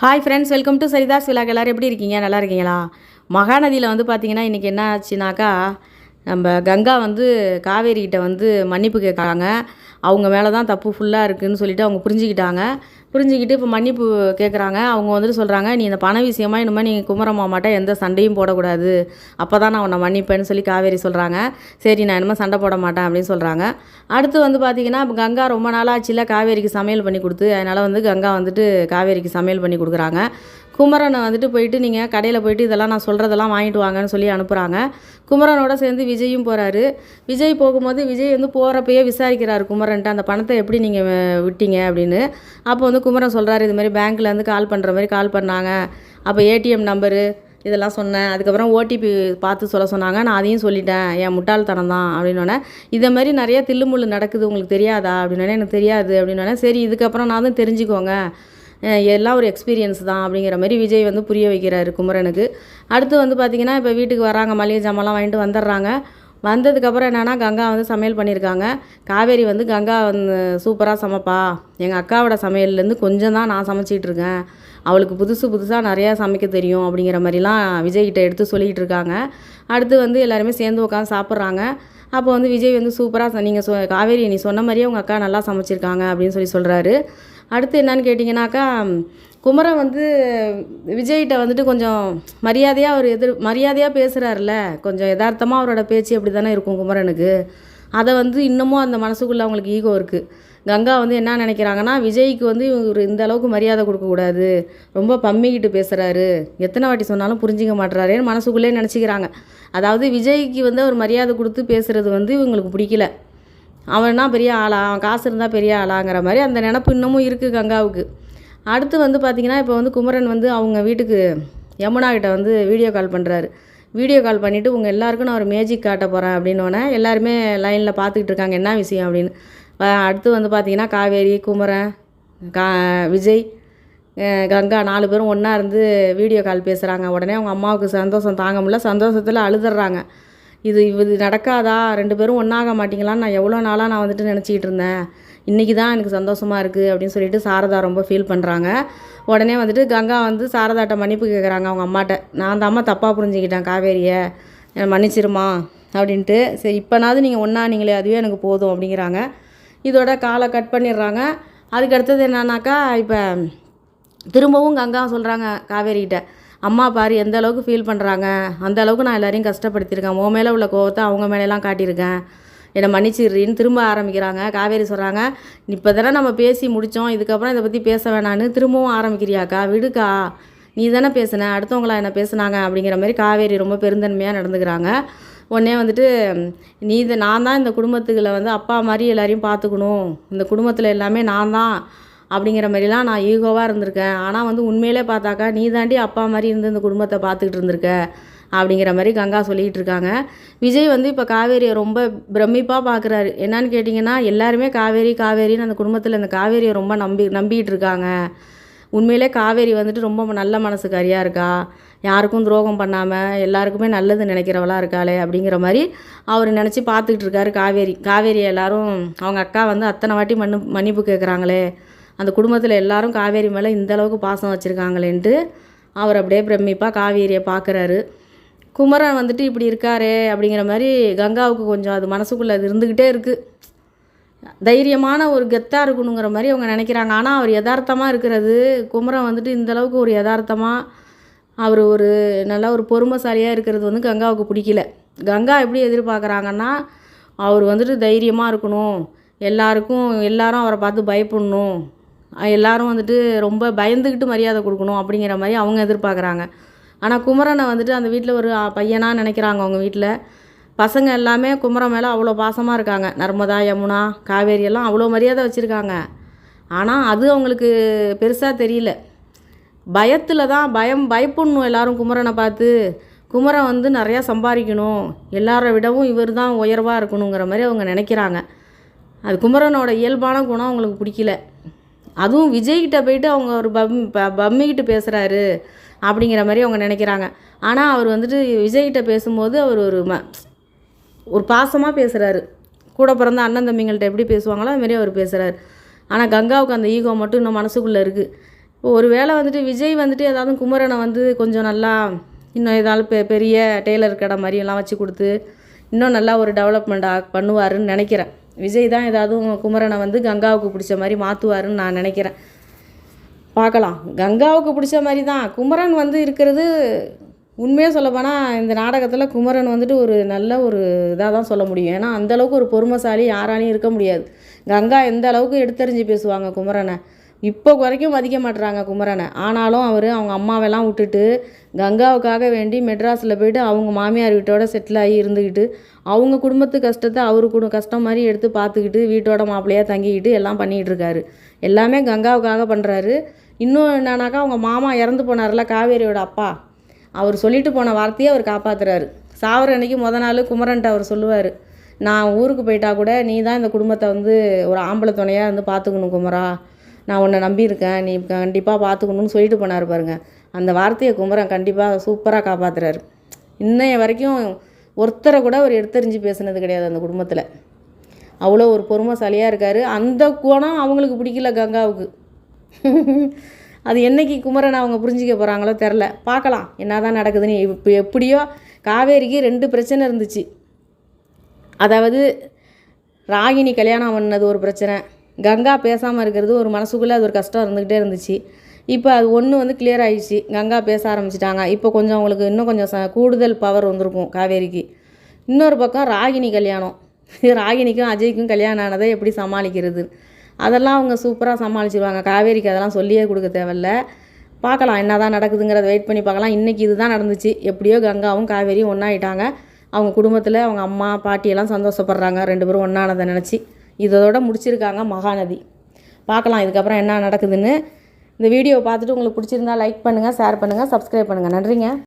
Hi friends welcome to Saritha's vlog எல்லோரும் எப்படி இருக்கீங்க? நல்லா இருக்கீங்களா? மகாநதியில் வந்து பார்த்தீங்கன்னா இன்றைக்கி என்ன ஆச்சுனாக்கா நம்ம கங்கா வந்து காவேரிகிட்ட வந்து மன்னிப்பு கேட்குறாங்க. அவங்க மேலே தான் தப்பு ஃபுல்லாக இருக்குதுன்னு சொல்லிட்டு அவங்க புரிஞ்சுக்கிட்டாங்க. புரிஞ்சுக்கிட்டு இப்போ மன்னிப்பு கேட்குறாங்க அவங்க வந்துட்டு சொல்கிறாங்க நீ இந்த பண விஷயமா இனிமேல் நீங்கள் குமரமாமாட்ட எந்த சண்டையும் போடக்கூடாது. அப்போ தான் நான் உன்னை மன்னிப்பேன்னு சொல்லி காவேரி சொல்கிறாங்க சரி நான் இனிமேல் சண்டை போட மாட்டேன் அப்படின்னு சொல்கிறாங்க அடுத்து வந்து பார்த்திங்கன்னா இப்போ கங்கா ரொம்ப நாளாச்சுல காவேரிக்கு சமையல் பண்ணி கொடுத்து அதனால் வந்து கங்கா வந்துட்டு காவேரிக்கு சமையல் பண்ணி கொடுக்குறாங்க. குமரனை வந்துட்டு போயிட்டு நீங்கள் கடையில் போயிட்டு இதெல்லாம் நான் சொல்கிறதெல்லாம் வாங்கிட்டு வாங்கன்னு சொல்லி அனுப்புகிறாங்க குமரனோட சேர்ந்து விஜயும் போகிறாரு விஜய் போகும்போது விஜய் வந்து போகிறப்பயே விசாரிக்கிறாரு குமரன்ட்டு அந்த பணத்தை எப்படி நீங்கள் விட்டீங்க? அப்படின்னு. அப்போ வந்து குமரன் சொல்கிறாரு இது மாதிரி பேங்க்லேருந்து கால் பண்ணுற மாதிரி கால் பண்ணாங்க. அப்போ ஏடிஎம் நம்பரு இதெல்லாம் சொன்னேன். அதுக்கப்புறம் ஓடிபி பார்த்து சொல்ல சொன்னாங்க. நான் அதையும் சொல்லிட்டேன். என் முட்டாள்தனம் தான். அப்படின்னோடனே இதை மாதிரி நிறைய தில்லுமுள்ளு நடக்குது. உங்களுக்கு தெரியாதா? அப்படின்னோடனே எனக்கு தெரியாது. அப்படின்னோடனே சரி இதுக்கப்புறம் நான் தான் தெரிஞ்சுக்கோங்க. எல்லாம் ஒரு எக்ஸ்பீரியன்ஸ் தான் அப்படிங்கிற மாதிரி விஜய் வந்து புரிய வைக்கிறாரு குமரனுக்கு. அடுத்து வந்து பார்த்திங்கன்னா இப்போ வீட்டுக்கு வராங்க மளிகை ஜாமான்லாம் வாங்கிட்டு வந்துடுறாங்க. வந்ததுக்கப்புறம் என்னென்னா கங்கா வந்து சமையல் பண்ணியிருக்காங்க. காவேரி வந்து கங்கா வந்து சூப்பராக சமைப்பா. எங்கள் அக்காவோட சமையல்லேருந்து கொஞ்சம் தான் நான் சமைச்சிட்டு இருக்கேன். அவளுக்கு புதுசு புதுசாக நிறையா சமைக்க தெரியும் அப்படிங்கிற மாதிரிலாம் விஜய்கிட்ட எடுத்து சொல்லிக்கிட்டு இருக்காங்க. அடுத்து வந்து எல்லாருமே சேர்ந்து உட்காந்து சாப்பிட்றாங்க. அப்போ வந்து விஜய் வந்து சூப்பராக நீங்கள் சொ காவேரி நீ சொன்ன மாதிரியே உங்கள் அக்கா நல்லா சமைச்சிருக்காங்க அப்படின்னு சொல்லி சொல்கிறாரு அடுத்து என்னன்னு கேட்டிங்கனாக்கா குமரன் வந்து விஜய்கிட்ட வந்துட்டு கொஞ்சம் மரியாதையாக அவர் எதிர் மரியாதையாக பேசுகிறாருல கொஞ்சம் யதார்த்தமாக அவரோட பேச்சு அப்படி தானே இருக்கும் குமரனுக்கு. அதை வந்து இன்னமும் அந்த மனசுக்குள்ளே அவங்களுக்கு ஈகோ இருக்குது கங்கா வந்து என்ன நினைக்கிறாங்கன்னா விஜய்க்கு வந்து இவர் இந்த அளவுக்கு மரியாதை கொடுக்கக்கூடாது ரொம்ப பம்மிக்கிட்டு பேசுகிறாரு எத்தனை வாட்டி சொன்னாலும் புரிஞ்சிக்க மாட்டுறாருன்னு மனசுக்குள்ளே நினச்சிக்கிறாங்க. அதாவது விஜய்க்கு வந்து அவர் மரியாதை கொடுத்து பேசுகிறது வந்து இவங்களுக்கு பிடிக்கல. அவன்னா பெரிய ஆளா? அவன் காசு இருந்தால் பெரிய ஆளாங்கிற மாதிரி அந்த நினப்பு இன்னமும் இருக்குது கங்காவுக்கு. அடுத்து வந்து பார்த்திங்கன்னா இப்போ வந்து குமரன் வந்து அவங்க வீட்டுக்கு யமுனா கிட்ட வந்து வீடியோ கால் பண்ணுறாரு வீடியோ கால் பண்ணிவிட்டு உங்கள் எல்லாருக்கும் நான் ஒரு மேஜிக் காட்ட போகிறேன் அப்படின்னோடனே எல்லாருமே லைனில் பார்த்துக்கிட்டு இருக்காங்க என்ன விஷயம்? அப்படின்னு. அடுத்து வந்து பார்த்திங்கன்னா காவேரி குமரன் கா விஜய் கங்கா நாலு பேரும் ஒன்றா இருந்து வீடியோ கால் பேசுகிறாங்க உடனே அவங்க அம்மாவுக்கு சந்தோஷம் தாங்க முடியல. சந்தோஷத்தில் அழுதுறாங்க. இது இது நடக்காதா? ரெண்டு பேரும் ஒன்றாக மாட்டீங்களான்னு நான் எவ்வளோ நாளாக நான் வந்துட்டு நினச்சிக்கிட்டு இருந்தேன். இன்றைக்கி தான் எனக்கு சந்தோஷமாக இருக்குது அப்படின்னு சொல்லிட்டு சாரதா ரொம்ப ஃபீல் பண்ணுறாங்க உடனே வந்துட்டு கங்கா வந்து சாரதாட்ட மன்னிப்பு கேட்குறாங்க அவங்க அம்மாட்ட. நான் அந்த அம்மா தப்பாக புரிஞ்சுக்கிட்டேன் காவேரியை. என்னை மன்னிச்சிருமா? அப்படின்ட்டு. சரி இப்போனாவது நீங்கள் ஒன்றா நீங்களே அதுவே எனக்கு போதும் அப்படிங்கிறாங்க. இதோட காலை கட் பண்ணிடுறாங்க. அதுக்கு அடுத்தது என்னன்னாக்கா இப்போ திரும்பவும் கங்கா சொல்கிறாங்க காவேரிகிட்ட. அம்மா பாரு எந்த அளவுக்கு ஃபீல் பண்ணுறாங்க அந்த அளவுக்கு நான் எல்லாரையும் கஷ்டப்படுத்தியிருக்கேன். உன் மேலே உள்ள கோவத்தை அவங்க மேலெலாம் காட்டியிருக்கேன். என்னை மன்னிச்சிடுறின்னு திரும்ப ஆரம்பிக்கிறாங்க. காவேரி சொல்கிறாங்க இப்போ தானே நம்ம பேசி முடித்தோம் இதுக்கப்புறம் இதை பற்றி பேச வேணான்னு திரும்பவும் ஆரம்பிக்கிறியாக்கா? விடுக்கா? நீ தானே பேசுன? அடுத்தவங்களா என்ன பேசுனாங்க? அப்படிங்கிற மாதிரி காவேரி ரொம்ப பெருந்தன்மையாக நடந்துக்கிறாங்க. உடனே வந்துட்டு நீ இது நான் தான் இந்த குடும்பத்துக்குள்ள வந்து அப்பா மாதிரி எல்லாரையும் பார்த்துக்கணும். இந்த குடும்பத்தில் எல்லாமே நான் தான். அப்படிங்கிற மாதிரிலாம் நான் ஈகோவாக இருந்திருக்கேன். ஆனால் வந்து உண்மையிலே பார்த்தாக்கா நீ தாண்டி அப்பா மாதிரி இருந்து இந்த குடும்பத்தை பார்த்துக்கிட்டு இருந்திருக்க? அப்படிங்கிற மாதிரி கங்கா சொல்லிக்கிட்டு இருக்காங்க. விஜய் வந்து இப்போ காவேரியை ரொம்ப பிரமிப்பாக பார்க்குறாரு என்னன்னு கேட்டிங்கன்னா எல்லாருமே காவேரி காவேரின்னு அந்த குடும்பத்தில் இந்த காவேரியை ரொம்ப நம்பி நம்பிக்கிட்டு இருக்காங்க. உண்மையிலே காவேரி வந்துட்டு ரொம்ப நல்ல மனசுக்காரியாக இருக்கா? யாருக்கும் துரோகம் பண்ணாமல் எல்லாருக்குமே நல்லது நினைக்கிறவளா இருக்காளே அப்படிங்கிற மாதிரி அவர் நினச்சி பார்த்துக்கிட்டு இருக்காரு காவேரி. காவேரி எல்லாரும் அவங்க அக்கா வந்து அத்தனை வாட்டி மன்னு மன்னிப்பு கேட்குறாங்களே அந்த குடும்பத்தில் எல்லாரும் காவேரி மேலே இந்த அளவுக்கு பாசம் வச்சுருக்காங்களேன்ட்டு அவர் அப்படியே பிரமிப்பாக காவேரியை பார்க்குறாரு குமரன் வந்துட்டு இப்படி இருக்காரே அப்படிங்கிற மாதிரி கங்காவுக்கு கொஞ்சம் அது மனசுக்குள்ளே அது இருந்துக்கிட்டே இருக்குது தைரியமான ஒரு கெத்தாக இருக்கணுங்கிற மாதிரி அவங்க நினைக்கிறாங்க. ஆனால் அவர் யதார்த்தமாக இருக்கிறது குமரன் வந்துட்டு இந்த அளவுக்கு ஒரு யதார்த்தமாக அவர் ஒரு நல்ல ஒரு பொறுமைசாலியாக இருக்கிறது வந்து கங்காவுக்கு பிடிக்கல. கங்கா எப்படி எதிர்பார்க்குறாங்கன்னா அவர் வந்துட்டு தைரியமாக இருக்கணும். எல்லாருக்கும் எல்லாரும் அவரை பார்த்து பயப்படணும். எல்லாரும் வந்துட்டு ரொம்ப பயந்துக்கிட்டு மரியாதை கொடுக்கணும் அப்படிங்கிற மாதிரி அவங்க எதிர்பார்க்குறாங்க. ஆனால் குமரனை வந்துட்டு அந்த வீட்டில் ஒரு பையனாக நினைக்கிறாங்க அவங்க வீட்டில் பசங்க எல்லாமே குமரன் மேலே அவ்வளோ பாசமாக இருக்காங்க. நர்மதா யமுனா காவேரி எல்லாம் அவ்வளோ மரியாதை வச்சுருக்காங்க. ஆனால் அது அவங்களுக்கு பெருசாக தெரியல. பயத்தில் தான் பயம் பயப்படணும் எல்லாரும் குமரனை பார்த்து குமரன் வந்து நிறையா சம்பாதிக்கணும். எல்லாரை விடவும் இவர் தான் உயர்வாக இருக்கணுங்கிற மாதிரி அவங்க நினைக்கிறாங்க. அது குமரனோட இயல்பான குணம் அவங்களுக்கு பிடிக்கல. அதுவும் விஜய்கிட்ட போயிட்டு அவங்க ஒரு பம் ப- பம்மிக்கிட்டு பேசுகிறாரு அப்படிங்கிற மாதிரி அவங்க நினைக்கிறாங்க. ஆனால் அவர் வந்துட்டு விஜய்கிட்ட பேசும்போது அவர் ஒரு ம ஒரு பாசமாக பேசுகிறாரு கூட பிறந்த அண்ணன் தம்பிங்கள்ட்ட எப்படி பேசுவாங்களோ அது அவர் பேசுகிறாரு ஆனால் கங்காவுக்கு அந்த ஈகோ மட்டும் இன்னும் மனசுக்குள்ளே இருக்குது இப்போ ஒரு வேளை வந்துட்டு விஜய் வந்துட்டு ஏதாவது குமரனை வந்து கொஞ்சம் நல்லா இன்னும் ஏதாவது பெ பெரிய டெய்லர் கடை மாதிரியெல்லாம் வச்சு கொடுத்து இன்னும் நல்லா ஒரு டெவலப்மெண்ட் பண்ணுவாருன்னு நினைக்கிறேன். விஜய் தான் ஏதாவது குமரனை வந்து கங்காவுக்கு பிடிச்ச மாதிரி மாற்றுவாருன்னு நான் நினைக்கிறேன். பார்க்கலாம். கங்காவுக்கு பிடிச்ச மாதிரி தான் குமரன் வந்து இருக்கிறது உண்மையாக சொல்லப்போனால் இந்த நாடகத்தில் குமரன் வந்துட்டு ஒரு நல்ல ஒரு இதாக தான் சொல்ல முடியும். ஏன்னா அந்தளவுக்கு ஒரு பொறுமைசாலி யாராலையும் இருக்க முடியாது. கங்கா எந்த அளவுக்கு எடுத்தறிஞ்சு பேசுவாங்க குமரனை? இப்போ வரைக்கும் மதிக்க மாட்டுறாங்க குமரனை. ஆனாலும் அவர் அவங்க அம்மாவெல்லாம் விட்டுட்டு கங்காவுக்காக வேண்டி மெட்ராஸில் போயிட்டு அவங்க மாமியார் வீட்டோட செட்டில் ஆகி இருந்துக்கிட்டு அவங்க குடும்பத்து கஷ்டத்தை அவர் குடு கஷ்டம் மாதிரி எடுத்து பார்த்துக்கிட்டு வீட்டோட மாப்பிள்ளையாக தங்கிக்கிட்டு எல்லாம் பண்ணிகிட்டு இருக்காரு. எல்லாமே கங்காவுக்காக பண்ணுறாரு இன்னும் என்னன்னாக்கா அவங்க மாமா இறந்து போனார்ல காவேரியோட அப்பா. அவர் சொல்லிட்டு போன வார்த்தையை அவர் காப்பாற்றுறாரு சாவர அன்னைக்கு முத நாள் குமரன்ட்ட அவர் சொல்லுவார். நான் ஊருக்கு போயிட்டா கூட நீ தான் இந்த குடும்பத்தை வந்து ஒரு ஆம்பளை துணையாக வந்து பார்த்துக்கணும் குமரா. நான் உன்னை நம்பியிருக்கேன் நீ கண்டிப்பாக பார்த்துக்கணும்னு சொல்லிட்டு போனார் பாருங்க. அந்த வார்த்தையை குமரன் கண்டிப்பாக சூப்பராக காப்பாத்துறாரு. இன்னைய வரைக்கும் ஒருத்தரை கூட அவர் எடுத்தறிஞ்சு பேசுனது கிடையாது அந்த குடும்பத்தில். அவ்வளோ ஒரு பொறுமைசாலியாக இருக்கார். அந்த கோணம் அவங்களுக்கு பிடிக்கல கங்காவுக்கு. அது என்னைக்கு குமரன் அவங்க புரிஞ்சிக்க போகிறாங்களோ தெரில பார்க்கலாம். என்ன தான் நடக்குதுன்னு இப்போ எப்படியோ காவேரிக்கு ரெண்டு பிரச்சனை இருந்துச்சு. அதாவது ராகினி கல்யாணம் பண்ணது ஒரு பிரச்சனை. கங்கா பேசாமல் இருக்கிறது ஒரு மனசுக்குள்ளே அது ஒரு கஷ்டம் இருந்துக்கிட்டே இருந்துச்சு. இப்போ அது ஒன்று வந்து கிளியர் ஆகிடுச்சு கங்கா பேச ஆரம்பிச்சிட்டாங்க. இப்போ கொஞ்சம் அவங்களுக்கு இன்னும் கொஞ்சம் ச கூடுதல் பவர் வந்திருக்கும் காவேரிக்கு. இன்னொரு பக்கம் ராகினி கல்யாணம். ராகினிக்கும் அஜய்க்கும் கல்யாணம் ஆனதை எப்படி சமாளிக்கிறது? அதெல்லாம் அவங்க சூப்பராக சமாளிச்சிருவாங்க. காவேரிக்கு அதெல்லாம் சொல்லியே கொடுக்க தேவையில்ல. பார்க்கலாம் என்ன தான் நடக்குதுங்கிறத வெயிட் பண்ணி பார்க்கலாம். இன்றைக்கி இதுதான் நடந்துச்சு. எப்படியோ கங்காவும் காவேரியும் ஒன்றாயிட்டாங்க அவங்க குடும்பத்தில் அவங்க அம்மா பாட்டியெல்லாம் சந்தோஷப்படுறாங்க. ரெண்டு பேரும் ஒன்றானதை நினச்சி. இதோட முடிச்சிருக்காங்க மகாநதி. பார்க்கலாம் இதுக்கப்புறம் என்ன நடக்குதுன்னு. இந்த வீடியோ பார்த்துட்டு உங்களுக்கு பிடிச்சிருந்தா லைக் பண்ணுங்கள் ஷேர் பண்ணுங்கள் சப்ஸ்கிரைப் பண்ணுங்கள் நன்றிங்க.